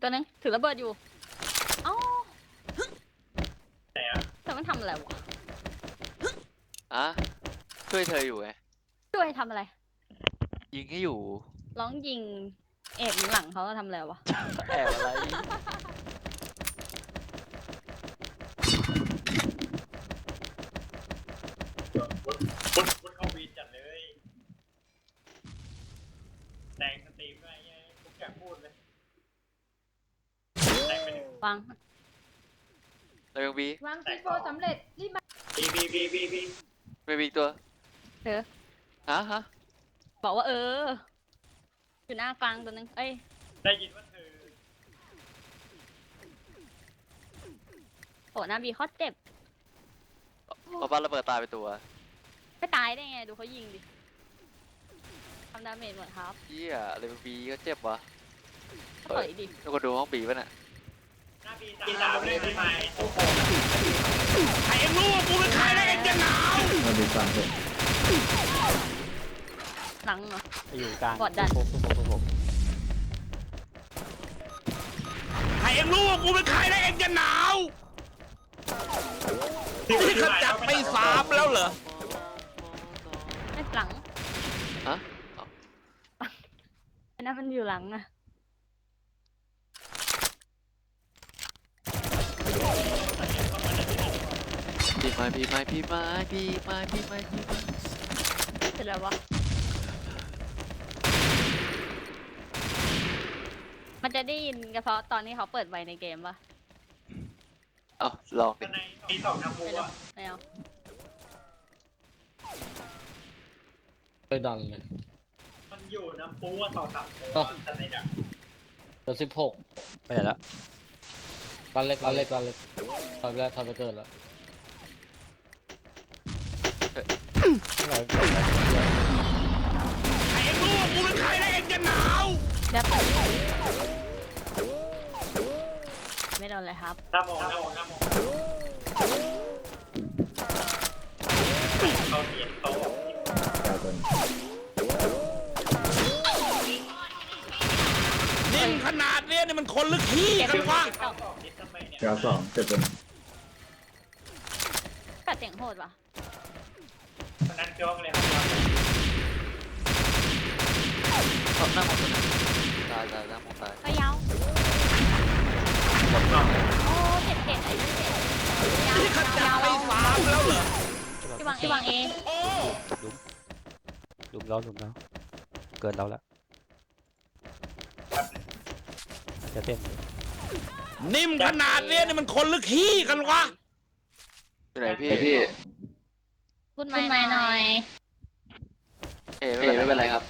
ตัวนึงถือระเบิดอยู่ เอ้าไหนอะแต่มันทำอะไรวะอะช่วยเธออยู่ไงช่วยทำอะไร ยิงให้อยู่ ร้องยิงเอกหลังเขาทำอะไรวะแอบอะไร วุ้นวุ้นวุ้นเข้าวีนจัดเลยแดงสตรีมด้วยไงทุกอย่างพูดเลยแดง ไปหนึ่งฟังเรายังบีวางซีโฟสำเร็จรีบมาบีบีบีบีบีไม่มีอีกตัวเออฮะฮะบอกว่าเออ อยู่หน้าฟังตัวนึงเอ้ยได้ยินว่าเธอโอ้หน้าบีเขาเจ็บเพราะบ้านระเบิดตายไปตัวไม่ตายได้ไงดูเขายิงดิทำดาเมจหมดครับเหี้ยอะไรบีก็เจ็บวะก็ถอยดิแล้วก็ดูห้องบีป่ะน่ะ หน้าบีสามเลยพี่ไม้โอ้โหนาวมาดูฟังเถอะหลังเหรอ อยู่กลางกดดัน ทุบทุบทุบทุบทุบใครเองรู้ว่ากูเป็นใครแล้วเองจะหนาวพี่นี่ขจัดไปสามแล้วเหรอไอ้หลังฮะไอ้นั่นมันอยู่หลังอะ ไม้พี่ไม้พี่ไม้พี่ไม้พี่ไม้พี่ไม้เสร็จแล้ววะ มันจะได้ยินเฉพาะตอนที่เขาเปิดไวในเกมปะเอ้าลองดิในมีสองน้ำมูไม่เอาอะไม่เอาไปดันเลยมันอยู่น้ำปูอะสองสามตัวอ๋อแต่ในเนี่ยเดี๋ยวสิบหกไปไหนละกันเล็กกันเล็กกันเล็กทำแล้วทำไปเกินแล้ว ไหนใครเองรู้ว่ากูเป็นใครแล้วเองจะหนาวเดี๋ยวไม่โดนเลยครับหน้ามองหน้ามองหน้ามองเขาเห็นเขาบอกกลายเป็นนิ่มขนาดเนี้ยนี่มันคนลึกขี้เก็บกันวะเขาบอกนิดทำไมเนี่ยกาวสองเจ็บเป็นกัดเสียงโหดว่ะค นนั้นจ้องเลยครับเขาหน้ามองตัวนั้นตายตายหน้ามองตายไปยาวโอ้เจ็บเจ็บไอ้นี่เจ็บยาวนี่ขจัดยาวไปสามแล้วเหรอที่วางที่วางเองโอ้ลุมแล้วลุมแล้วเกินเราแล้วจะเต้นอยู่นิ่มขนาดเนี้ยนี่มันคนลึกขี้กันวะอยู่ไหนพี่พี่ พูดไม่หน่อย เอ้ยไม่เป็นไรครับ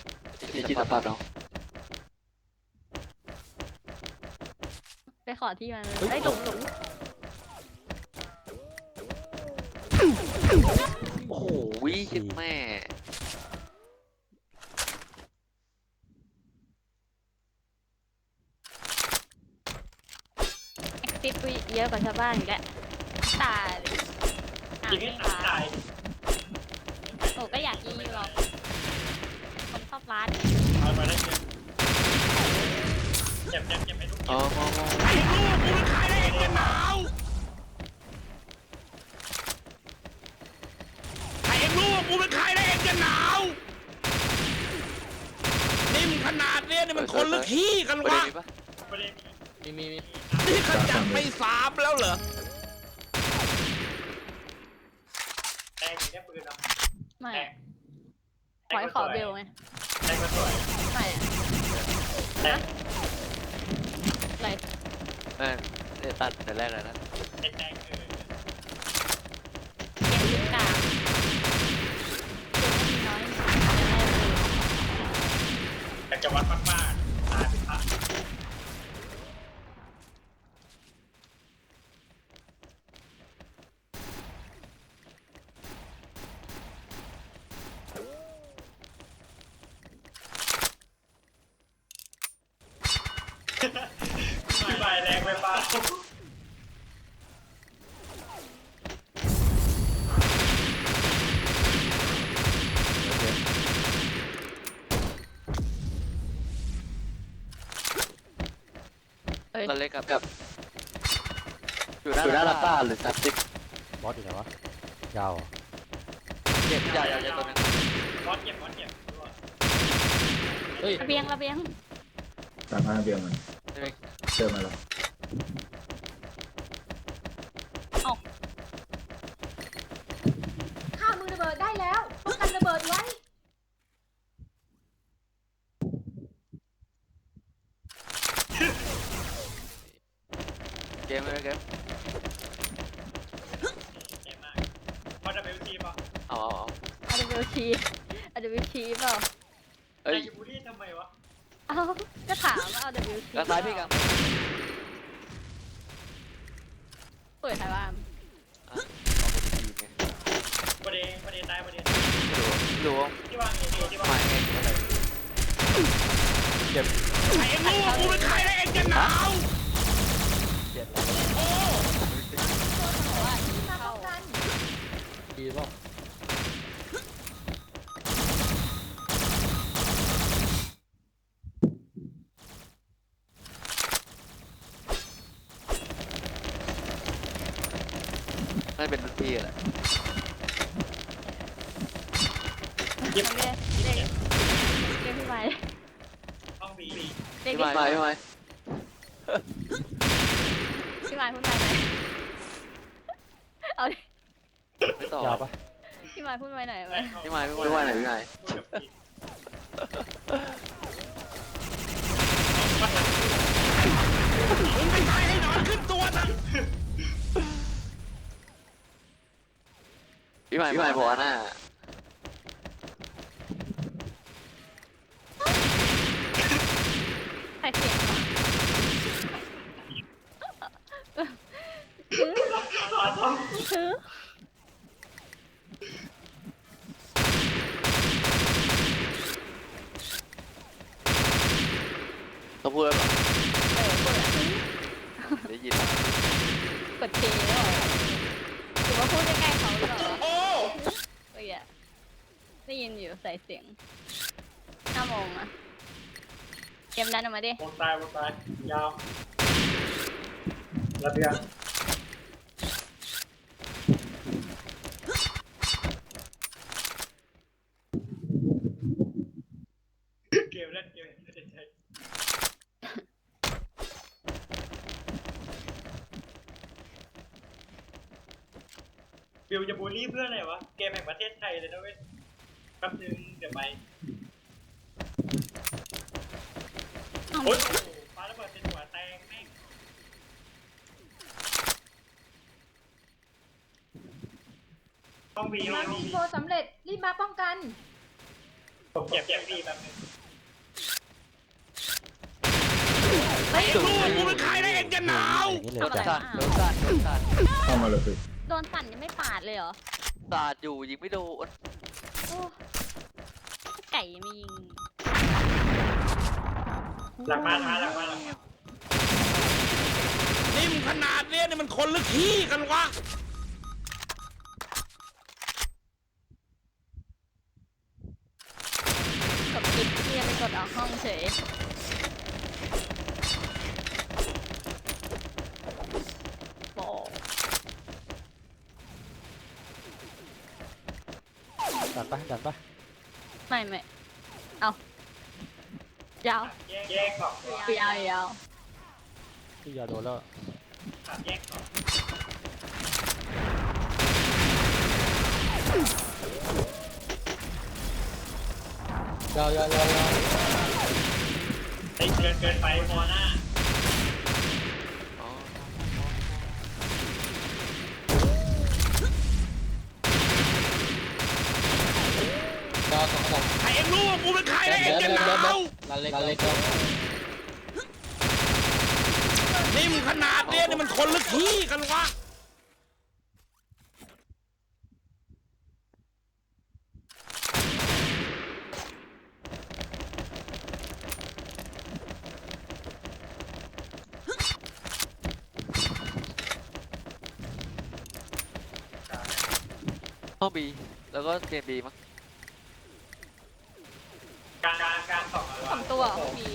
ที่ที่สภาพน้องไปขอที่มันไอ้ยหลุมหลุมโอ้โหวิคิดแม่ แอคทีฟเยอะกว่าชาวบ้านอีกแล้วตายเลยจริงไม่ให้ตาตาย ยโอ้ก็อยากยิงอยู่หรอกคนชอบร้านเอาไปได้เจ็บเจ็บเจ็บเจ็บไปทุกอ๋อมองมองใครเองรู้ว่ากูเป็นใครแล้วเองจะหนาวใครเองรู้ว่ากูเป็นใครแล้วเองจะหนาวนิ่มขนาดเนี้ยนี่มันคนลึกขี้กันประเด็นวะนี้ปะประเด็นมีมีมีนี่ขจัดไปสามแล้วเหรอ แดงอย่างเงี้ยปืนอะ ไม่แดงขอให้ขอเบลไงแดงมาสวยไม่อะแดงอะไรแม่งเนี่ยตัดแต่แรกเลยนะแดงแดงเออเกมยุคกลางเกมน้อยอยากจะวัดมากๆตายเป็นพระ ไม่ไหวแรงไปเปล่า เอ้ยฮ้ยบ้านเล็กกับกับ อยู่หน้าอยู่หน้าลาต้าหรือซับซิกบอสอยู่ไหนวะยาวเหรอเก็บยาวยาวยาวตัวนึงบอสเก็บบอสเก็บตัวเฮ้ยระเบียงระเบียงตามห้าเบียร์มันใช่ไหมเจอมาแล้ว ข้ามมือระเบิดได้แล้วป้องกันระเบิดไว้ เกมเลยเกม เก่งมาก พอจะเป็นทีมอะเอาเอาเอาเอาดับเบิลชีเอาดับเบิลชีเปล่าเอ้ยไอ้บูลลี่ทำไมวะเอาก็ถามว่าเอาดับเบิลชีกลางซ้ายพี่กลางเปิดใครว่าเอาไปทีมไงประเด็นประเด็นตายประเด็นไม่รู้ไม่รู้ว่าที่วางเอเที่วางหมายไงอะไรเก็บไอ้เอ็งรู้ว่ากูเป็นใครแล้วเอ็งจะหนาว เก็บแล้ว ว่า รีบมา เข้า ป้องกัน ดีเปล่า น่าจะเป็นรุ่นพี่แหละเรียกเรียกเรียกพี่ไม้ห้องบีเรียกพี่พี่ไม้พี่ไม้พี่ไม้พูดไม้ไหนเอาดิไม่ต่อยาวปะพี่ไม้พูดไม้ไหนไหมพี่ไม้พี่ไม้ไหนพี่ไม้ พี่ไม้พี่ไม้บอกว่าหน้าใครเสียงวะถือเขาพูดแล้วแบบเออเปิดได้ยิน กดเคแล้วเหรอหรือว่าพูดใกล้ๆเขาหรือเปล่า โอ้ เอ้ยอะ ได้ยินอยู่ใส่เสียงห้าโมงอะเกมนั้นออกมาดิวงตายวงตายยาวระเบียงเกมเล่นเกมเล่นใช่บิวจะบูลลี่เพื่อนอะไรวะ เกมแห่งประเทศไทยเลยนะเว้ย แป๊บนึงเดี๋ยวไปโอ๊ยฟ้าระเบิดเป็นหัวแตงแม่งต้องมีมาต้องมีมีโฟสำเร็จรีบมาป้องกัน ผมเก็บเก็บพี่แป๊บนึงเฮ้ยเอ็งรู้ว่ากูเป็นใครแล้วเอ็งจะหนาวอย่างนี้เลยโดนจ้ะสั่นโดนสั่นโดนสั่นเข้ามาเลยสิโดนสั่นยังไม่ปาดเลยเหรอ สาดอยู่ยิงไม่โดนโอ้ไก่ม่ยิงหลังบ้านมาหลังบ้านหลังบ้านนิ่มขนาดเนี้ยนี่มันคนหรือขี้กันวะ กดปิดที่จะไปกดออกห้องเฉยโอ้ดันปะดันปะ ไม่ไม่เอายาวแยกแยกสองตัวยาวยาวพี่ยาวโดนแล้วสามแยกสองยาวยาวยาวยาวเฮ้ยเกินเกินไปมอหน้า อ๋อ ยาวสองสอง ไอ้เอ็งรู้ว่ากูเป็นใครแล้วเอ็งจะหนาวลันเล็กลันเล็กนิ่มขนาดเนี้ยนี่มันคนหรือขี้กันวะห้องบีแล้วก็เกมบีมั้ง กลางกลางกลางสอง สอง ตัวเหรอพี่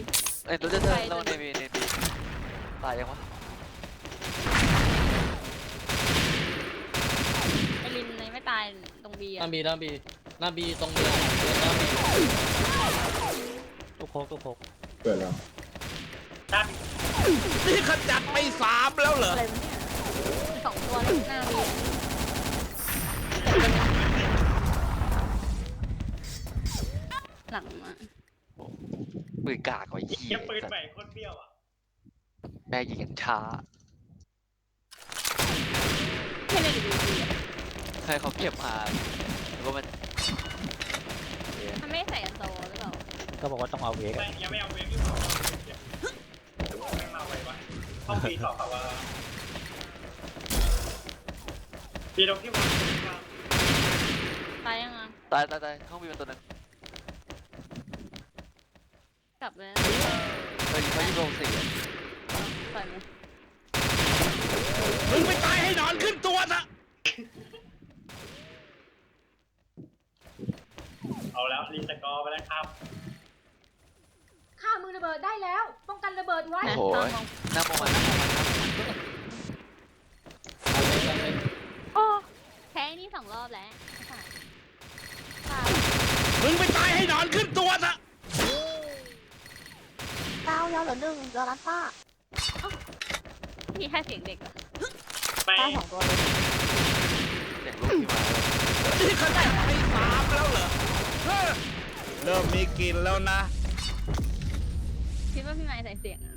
เอ้ยตัวเจอร์แล้วก็เนบีเนบีโตายยังวะไอรินเลยไม่ตายตรงบีหอะน้าบีหน้าบีหน้าบีตรงเรือหน้าบีตุกโคกตุกโคกเกิดแล้วตามนี่ขจัดไปสามแล้วเหรออะไรวะเนี่ยสองตัวเลยหน้าบีอะหลังมา ปืนกากกว่าเหี้ยี่ยปืนใหม่โคตรเปรี้ยวอะแม่ยิงกันช้าแค่เล่นอยู่บีอะให้เขาเก็บมาหรือว่ามันมันไม่ใส่อันโซหรือเปล่าก็บอกว่าต้องเอาเวกไม่ยังไม่เอาเวฟที่สองไม่มาไววะห้องปีสองเขาว่าปีตรงที่วางตายยังไงตายตายตายห้องมีเป็นตัวหนึงก ลับเลยเคยยิงเขายิงลงสี่อะปล่อยมันมึงไปตายให้หนอนขึ้นตัวซะเอาแล้วรีสกอร์ไปแล้วครับข้าวมือระเบิดได้แล้ว ป้องกันระเบิดไว้ โอ้โหตามมองหน้ามองมันหน้ามองมันหน้ามองมันโอ้แพ้นี่สองรอบแล้วตายมึงไปตายให้หนอนขึ้นตัวซะดาว ยาวเหลือหนึ่งเหลือล้านป้าพี่แค่เสียงเด็กอะไม่ป้าสองตัวเลยเสียงลูกที่มานี่ขจัดไปสามแล้วเหรอเฮ้อเริ่มมีกลินแล้วนะ คิดว่าพี่ไม้ใส่เสียงอะ